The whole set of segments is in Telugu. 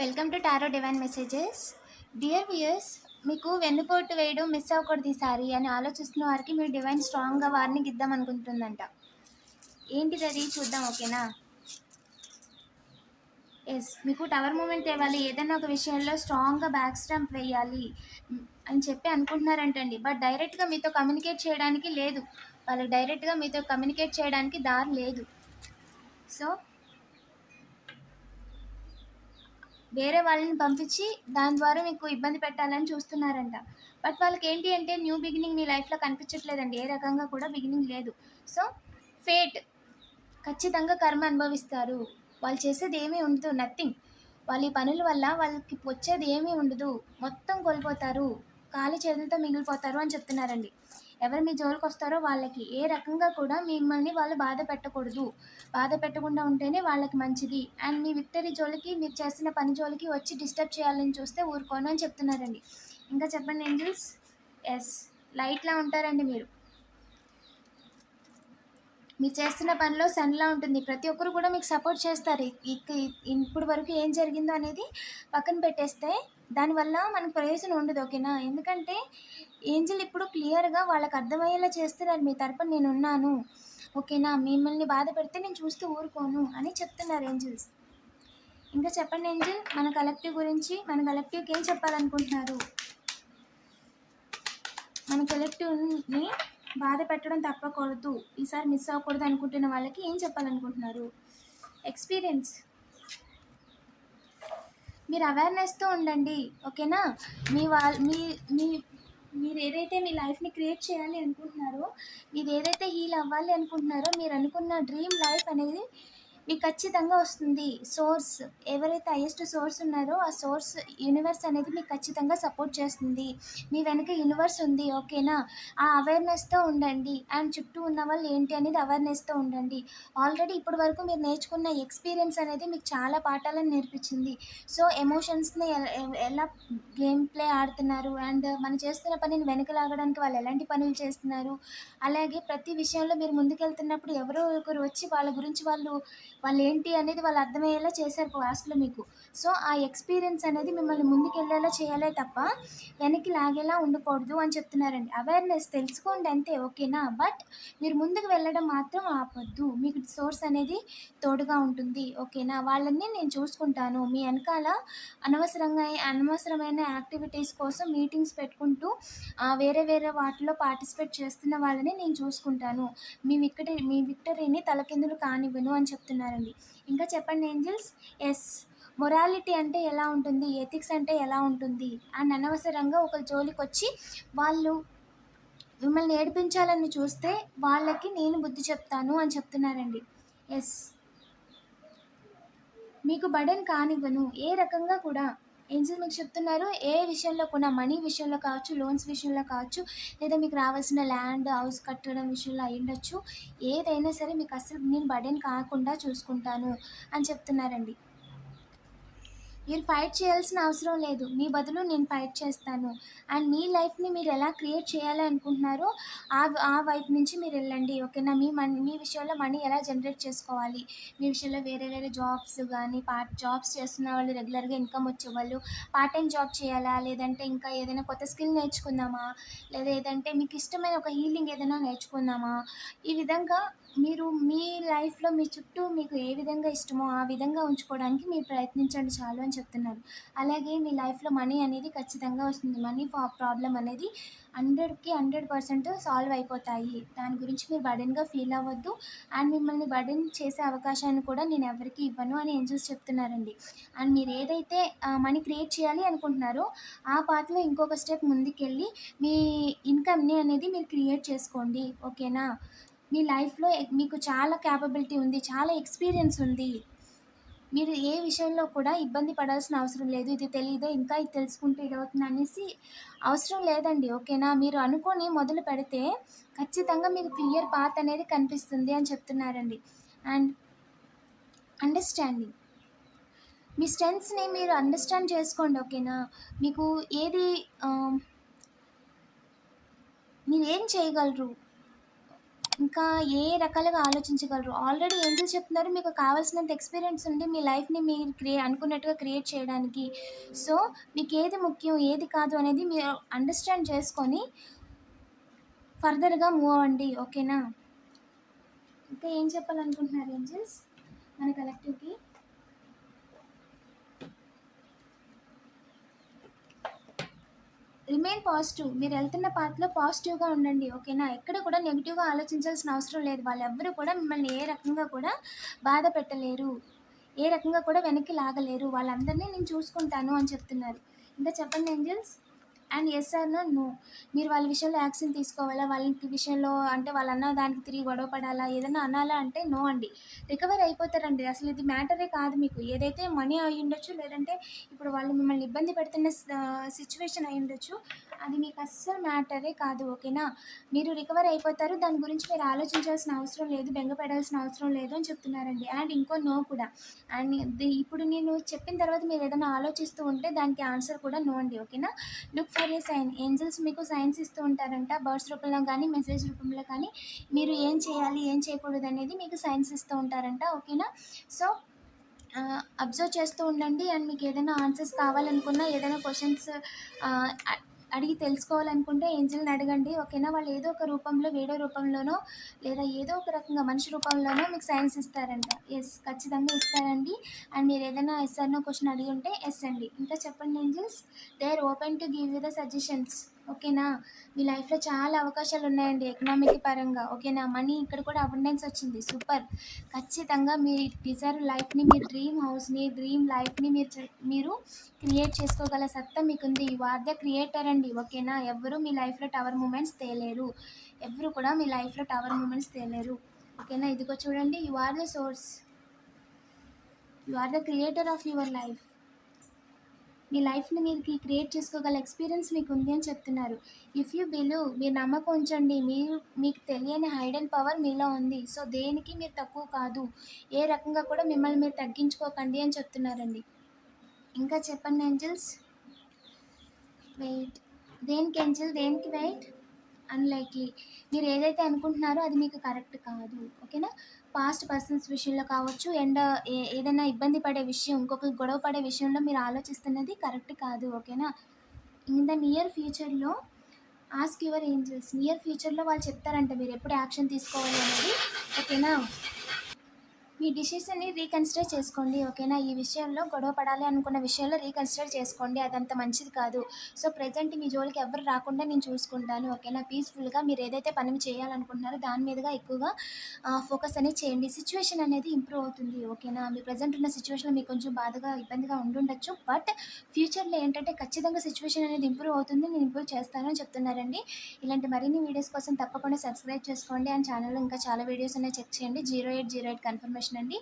Welcome to tarot divine messages. Dear viewers మీకు వెన్నుపోటు వేయడం మిస్ అవ్వకూడదు ఈసారి అని ఆలోచిస్తున్న వారికి మీరు డివైన్ స్ట్రాంగ్గా వారిని గిద్దాం అనుకుంటుందంట. ఏంటిది అది? చూద్దాం ఓకేనా? ఎస్ మీకు టవర్ మూమెంట్ తేవాలి ఏదైనా ఒక విషయంలో స్ట్రాంగ్గా బ్యాక్ స్టాంప్ వేయాలి అని చెప్పి అనుకుంటున్నారంటండి. బట్ డైరెక్ట్గా మీతో కమ్యూనికేట్ చేయడానికి లేదు. వాళ్ళకి డైరెక్ట్గా మీతో కమ్యూనికేట్ చేయడానికి దారి లేదు. సో వేరే వాళ్ళని పంపించి దాని ద్వారా మీకు ఇబ్బంది పెట్టాలని చూస్తున్నారంట. బట్ వాళ్ళకి ఏంటి అంటే న్యూ బిగినింగ్ మీ లైఫ్లో కనిపించట్లేదండి. ఏ రకంగా కూడా బిగినింగ్ లేదు. So fate. ఖచ్చితంగా కర్మ అనుభవిస్తారు. వాళ్ళు చేసేది ఏమీ ఉండదు. నథింగ్. వాళ్ళ ఈ పనుల వల్ల వాళ్ళకి వచ్చేది ఏమీ ఉండదు. మొత్తం కోల్పోతారు. ఖాళీ చేతులతో మిగిలిపోతారు అని చెప్తున్నారండి. ఎవరు మీ జోలికి వస్తారో వాళ్ళకి ఏ రకంగా కూడా మిమ్మల్ని వాళ్ళు బాధ పెట్టకూడదు. బాధ పెట్టకుండా ఉంటేనే వాళ్ళకి మంచిది. అండ్ మీ విక్టరీ జోలికి మీరు చేసిన పని జోలికి వచ్చి డిస్టర్బ్ చేయాలని చూస్తే ఊరుకోను అని చెప్తున్నారండి. ఇంకా చెప్పండి ఏంజల్స్? ఎస్. లైట్లా ఉంటారండి మీరు. మీరు చేస్తున్న పనిలో సన్లా ఉంటుంది. ప్రతి ఒక్కరు కూడా మీకు సపోర్ట్ చేస్తారు. ఇప్పుడు వరకు ఏం జరిగిందో అనేది పక్కన పెట్టేస్తే దానివల్ల మనకు ప్రయోజనం ఉండదు ఓకేనా ఎందుకంటే ఏంజల్ ఇప్పుడు క్లియర్గా వాళ్ళకి అర్థమయ్యేలా చేస్తున్నారు మీ తరపున నేను ఉన్నాను ఓకేనా మిమ్మల్ని బాధ పెడితే నేను చూస్తూ ఊరుకోను అని చెప్తున్నారు ఏంజల్స్. ఇంకా చెప్పండి ఏంజల్ మన కలెక్టివ్ గురించి మన కలెక్టివ్కి ఏం చెప్పాలనుకుంటున్నారు? మన కలెక్టివ్ని బాధ పెట్టడం తప్పకూడదు ఈసారి మిస్ అవ్వకూడదు అనుకుంటున్న వాళ్ళకి ఏం చెప్పాలనుకుంటున్నారు? ఎక్స్పీరియన్స్ మీరు అవేర్నెస్తో ఉండండి ఓకేనా? మీ వాళ్ళ మీ మీ మీరు ఏదైతే మీ లైఫ్ని క్రియేట్ చేయాలి అనుకుంటున్నారో మీరు ఏదైతే హీల్ అవ్వాలి అనుకుంటున్నారో మీరు అనుకున్న డ్రీమ్ లైఫ్ అనేది మీకు ఖచ్చితంగా వస్తుంది. సోర్స్ ఎవరైతే హైయెస్ట్ సోర్స్ ఉన్నారో ఆ సోర్స్ యూనివర్స్ అనేది మీకు ఖచ్చితంగా సపోర్ట్ చేస్తుంది. మీ వెనక యూనివర్స్ ఉంది ఓకేనా ఆ అవేర్నెస్తో ఉండండి. అండ్ చుట్టూ ఉన్న వాళ్ళు ఏంటి అనేది అవేర్నెస్తో ఉండండి. ఆల్రెడీ ఇప్పటి వరకు మీరు నేర్చుకున్న ఎక్స్పీరియన్స్ అనేది మీకు చాలా పాఠాలను నేర్పించింది. సో ఎమోషన్స్ని ఎలా గేమ్ ప్లే ఆడుతున్నారు? అండ్ మనం చేస్తున్న పనిని వెనక లాగడానికి వాళ్ళు ఎలాంటి పనులు చేస్తున్నారు? అలాగే ప్రతి విషయంలో మీరు ముందుకెళ్తున్నప్పుడు ఎవరో ఒకరు వచ్చి వాళ్ళ గురించి వాళ్ళు వాళ్ళు ఏంటి అనేది వాళ్ళు అర్థమయ్యేలా చేశారు క్లాస్లో మీకు. సో ఆ ఎక్స్పీరియన్స్ అనేది మిమ్మల్ని ముందుకెళ్ళేలా చేయాలే తప్ప వెనక్కి లాగేలా ఉండకూడదు అని చెప్తున్నారండి. అవేర్నెస్ తెలుసుకోండి అంతే ఓకేనా? బట్ మీరు ముందుకు వెళ్ళడం మాత్రం ఆపొద్దు. మీకు సోర్స్ అనేది తోడుగా ఉంటుంది ఓకేనా? వాళ్ళని నేను చూసుకుంటాను. మీ వెనకాల అనవసరంగా అనవసరమైన యాక్టివిటీస్ కోసం మీటింగ్స్ పెట్టుకుంటూ వేరే వేరే వాటిలో పార్టిసిపేట్ చేస్తున్న వాళ్ళని నేను చూసుకుంటాను. మీ విక్టరీ మీ విక్టరీని తలకిందులు కానివ్వను అని చేస్తున్నారండి ఇంకా చెప్పండి ఏంజల్స్? ఎస్. మొరాలిటీ అంటే ఎలా ఉంటుంది? ఎథిక్స్ అంటే ఎలా ఉంటుంది? అని అనవసరంగా ఒక జోలికి వచ్చి వాళ్ళు మిమ్మల్ని ఏడిపించాలని చూస్తే వాళ్ళకి నేను బుద్ధి చెప్తాను అని చెప్తున్నారండి. ఎస్. మీకు బడన్ కానివ్వను. ఏ రకంగా కూడా ఏంజల్ మీకు చెప్తున్నారు? ఏ విషయంలో కూడా మనీ విషయంలో కావచ్చు లోన్స్ విషయంలో కావచ్చు లేదా మీకు రావాల్సిన ల్యాండ్ హౌస్ కట్టడం విషయంలో అయి ఉండొచ్చు. ఏదైనా సరే మీకు అసలు నేను బడన్ కాకుండా చూసుకుంటాను అని చెప్తున్నారండి. మీరు ఫైట్ చేయాల్సిన అవసరం లేదు. మీ బదులు నేను ఫైట్ చేస్తాను. అండ్ మీ లైఫ్ని మీరు ఎలా క్రియేట్ చేయాలి అనుకుంటున్నారో ఆ ఆ వైపు నుంచి మీరు వెళ్ళండి. ఓకేనా మీ మనీ మీ విషయంలో మనీ ఎలా జనరేట్ చేసుకోవాలి? మీ విషయంలో వేరే వేరే జాబ్స్ కానీ పార్ట్ జాబ్స్ చేస్తున్న వాళ్ళు రెగ్యులర్గా ఇన్కమ్ వచ్చేవాళ్ళు పార్ట్ టైం జాబ్ చేయాలా? లేదంటే ఇంకా ఏదైనా కొత్త స్కిల్ నేర్చుకుందామా? లేదా ఏదంటే మీకు ఇష్టమైన ఒక హీలింగ్ ఏదైనా నేర్చుకుందామా? ఈ విధంగా మీరు మీ లైఫ్లో మీ చుట్టూ మీకు ఏ విధంగా ఇష్టమో ఆ విధంగా ఉంచుకోవడానికి మీరు ప్రయత్నించండి చాలు అని చెప్తున్నారు. అలాగే మీ లైఫ్లో మనీ అనేది ఖచ్చితంగా వస్తుంది. మనీ ప్రాబ్లం అనేది హండ్రెడ్కి హండ్రెడ్ పర్సెంట్ సాల్వ్ అయిపోతాయి. దాని గురించి మీరు బర్డెన్గా ఫీల్ అవ్వద్దు. అండ్ మిమ్మల్ని బడెన్ చేసే అవకాశాన్ని కూడా నేను ఎవరికి ఇవ్వను అని ఏంజల్స్ చెప్తున్నారండి. అండ్ మీరు ఏదైతే మనీ క్రియేట్ చేయాలి అనుకుంటున్నారో ఆ పాత్రలో ఇంకొక స్టెప్ ముందుకెళ్ళి మీ ఇన్కమ్ని అనేది మీరు క్రియేట్ చేసుకోండి. ఓకేనా? మీ లైఫ్లో మీకు చాలా క్యాపబిలిటీ ఉంది చాలా ఎక్స్పీరియన్స్ ఉంది. మీరు ఏ విషయంలో కూడా ఇబ్బంది పడాల్సిన అవసరం లేదు. ఇది తెలియదు ఇంకా ఇది తెలుసుకుంటే ఇది అవుతుంది అనేసి అవసరం లేదండి ఓకేనా? మీరు అనుకొని మొదలు పెడితే ఖచ్చితంగా మీకు క్లియర్ పాత్ అనేది కనిపిస్తుంది అని చెప్తున్నారండి. And understanding. మీ స్ట్రెంగ్స్ని మీరు అండర్స్టాండ్ చేసుకోండి ఓకేనా? మీకు ఏది మీరు ఏం చేయగలరు? ఇంకా ఏ రకాలుగా ఆలోచించగలరు? ఆల్రెడీ ఏంజల్స్ చెప్తున్నారు మీకు కావాల్సినంత ఎక్స్పీరియన్స్ ఉంది మీ లైఫ్ని మీరు క్రియే అనుకున్నట్టుగా క్రియేట్ చేయడానికి. సో మీకు ఏది ముఖ్యం ఏది కాదు అనేది మీరు అండర్స్టాండ్ చేసుకొని ఫర్దర్గా మూవ్ అవ్వండి ఓకేనా ఇంకా ఏం చెప్పాలనుకుంటున్నారు ఏంజల్స్? మన కలెక్టివ్కి రిమైన్ పాజిటివ్ మీరు వెళ్తున్న పాత్రలో పాజిటివ్గా ఉండండి ఓకేనా ఎక్కడ కూడా నెగిటివ్గా ఆలోచించాల్సిన అవసరం లేదు. వాళ్ళెవ్వరూ కూడా మిమ్మల్ని ఏ రకంగా కూడా బాధ పెట్టలేరు. ఏ రకంగా కూడా వెనక్కి లాగలేరు. వాళ్ళందరినీ నేను చూసుకుంటాను అని చెప్తున్నారు. ఇంకా చెప్పండి angels? And yes or no no మీరు వాళ్ళ విషయంలో యాక్షన్ తీసుకోవాలా? వాళ్ళకి విషయంలో అంటే వాళ్ళు అన్న దానికి తిరిగి గొడవ పడాలా? ఏదైనా అనాలా అంటే నో అండి. రికవర్ అయిపోతారండి. అసలు ఇది మ్యాటరే కాదు మీకు. ఏదైతే మనీ అయి ఉండొచ్చు లేదంటే ఇప్పుడు వాళ్ళు మిమ్మల్ని ఇబ్బంది పెడుతున్న సిచ్యువేషన్ అయి ఉండొచ్చు అది మీకు అస్సలు మ్యాటరే కాదు ఓకేనా మీరు రికవర్ అయిపోతారు. దాని గురించి మీరు ఆలోచించాల్సిన అవసరం లేదు బెంగపడాల్సిన అవసరం లేదు అని చెప్తున్నారండి. అండ్ ఇంకో నో కూడా. అండ్ ఇప్పుడు నేను చెప్పిన తర్వాత మీరు ఏదైనా ఆలోచిస్తూ ఉంటే దానికి ఆన్సర్ కూడా నో అండి ఓకేనా లుక్ ఫర్ సైన్ ఏంజల్స్ మీకు సైన్స్ ఇస్తూ ఉంటారంట బర్డ్స్ రూపంలో కానీ మెసేజ్ రూపంలో కానీ మీరు ఏం చేయాలి ఏం చేయకూడదు అనేది మీకు సైన్స్ ఇస్తూ ఉంటారంట ఓకేనా? సో అబ్జర్వ్ చేస్తూ ఉండండి అండ్ మీకు ఏదైనా ఆన్సర్స్ కావాలనుకున్నా ఏదైనా క్వశ్చన్స్ అడిగి తెలుసుకోవాలనుకుంటే ఏంజిల్ని అడగండి. ఓకేనా? వాళ్ళు ఏదో ఒక రూపంలో వీడియో రూపంలోనో లేదా ఏదో ఒక రకంగా మనిషి రూపంలోనో మీకు సైన్స్ ఇస్తారంట. ఎస్ ఖచ్చితంగా ఇస్తారండి. అండ్ మీరు ఏదైనా ఎస్ అన్నో క్వశ్చన్ అడిగి ఉంటే ఎస్ అండి. ఇంకా చెప్పండి angels? They are open to give you the suggestions ఓకేనా? మీ లైఫ్లో చాలా అవకాశాలు ఉన్నాయండి ఎకనామిక్ పరంగా. ఓకేనా? మనీ ఇక్కడ కూడా అబండెన్స్ వచ్చింది. సూపర్. ఖచ్చితంగా మీ డిజైర్ లైఫ్ని మీ డ్రీమ్ హౌస్ని డ్రీమ్ లైఫ్ని మీరు మీరు క్రియేట్ చేసుకోగల సత్తా మీకుంది. యు ఆర్ ద క్రియేటర్ అండి. ఓకేనా? ఎవరు మీ లైఫ్లో టవర్ మూమెంట్స్ తేలేరు. ఎవరు కూడా మీ లైఫ్లో టవర్ మూమెంట్స్ తేలేరు. ఓకేనా? ఇదిగో చూడండి. You are the source. You are the creator of your life. మీ లైఫ్ని మీరు క్రియేట్ చేసుకోగల ఎక్స్పీరియన్స్ మీకు ఉంది అని చెప్తున్నారు. ఇఫ్ యూ బిలీవ్ మీరు నమ్మకం ఉంచండి. మీరు మీకు తెలియని హైడెన్ పవర్ మీలో ఉంది. సో దేనికి మీరు తక్కువ కాదు. ఏ రకంగా కూడా మిమ్మల్ని మీరు తగ్గించుకోకండి అని చెప్తున్నారండి. ఇంకా చెప్పండి ఏంజల్స్? వెయిట్ దేనికి ఏంజల్? దేనికి వెయిట్ అన్లైక్లీ మీరు ఏదైతే అనుకుంటున్నారో అది మీకు కరెక్ట్ కాదు. ఓకేనా పాస్ట్ పర్సన్స్ విషయంలో కావచ్చు అండ్ uh, ఏ- ఏదైనా ఇబ్బంది పడే విషయం ఇంకొకరు గొడవ పడే విషయంలో మీరు ఆలోచిస్తున్నది కరెక్ట్ కాదు. ఓకేనా ఇన్ ద నియర్ ఫ్యూచర్లో ఆస్క్ యువర్ ఏంజల్స్ నియర్ ఫ్యూచర్లో వాళ్ళు చెప్తారంట మీరు ఎప్పుడు యాక్షన్ తీసుకోవాలి అనేది. ఓకేనా మీ డిసిషన్ని రీకన్సిడర్ చేసుకోండి ఓకేనా? ఈ విషయంలో గొడవ పడాలి అనుకున్న విషయంలో రీకన్సిడర్ చేసుకోండి అదంత మంచిది కాదు. సో ప్రజెంట్ మీ జోలికి ఎవరు రాకుండా నేను చూసుకుంటాను ఓకేనా? పీస్ఫుల్గా మీరు ఏదైతే పని చేయాలనుకుంటున్నారో దాని మీదుగా ఎక్కువగా ఫోకస్ అనేది చేయండి. సిచ్యువేషన్ అనేది ఇంప్రూవ్ అవుతుంది ఓకేనా? మీ ప్రజెంట్ ఉన్న సిచ్యువేషన్లో మీకు కొంచెం బాధగా ఇబ్బందిగా ఉండుండొచ్చు. బట్ ఫ్యూచర్లో ఏంటంటే ఖచ్చితంగా సిచ్యువేషన్ అనేది ఇంప్రూవ్ అవుతుంది నేను ఇంప్రూవ్ చేస్తాను అని చెప్తున్నారండి. ఇలాంటి మరిన్ని వీడియోస్ కోసం తప్పకుండా సబ్స్క్రైబ్ చేసుకోండి. అండ్ ఛానల్లో ఇంకా చాలా వీడియోస్ అనేవి చెక్ చేయండి. Zero eight zero eight confirmation అండి.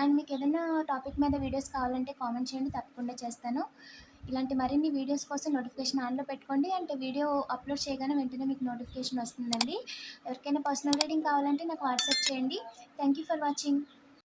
అండ్ మీకు ఏదైనా టాపిక్ మీద వీడియోస్ కావాలంటే కామెంట్ చేయండి తప్పకుండా చేస్తాను. ఇలాంటి మరిన్ని వీడియోస్ కోసం నోటిఫికేషన్ ఆన్లో పెట్టుకోండి. అంటే వీడియో అప్లోడ్ చేయగానే వెంటనే మీకు నోటిఫికేషన్ వస్తుందండి. ఎవరికైనా పర్సనల్ రీడింగ్ కావాలంటే నాకు వాట్సాప్ చేయండి. Thank you for watching.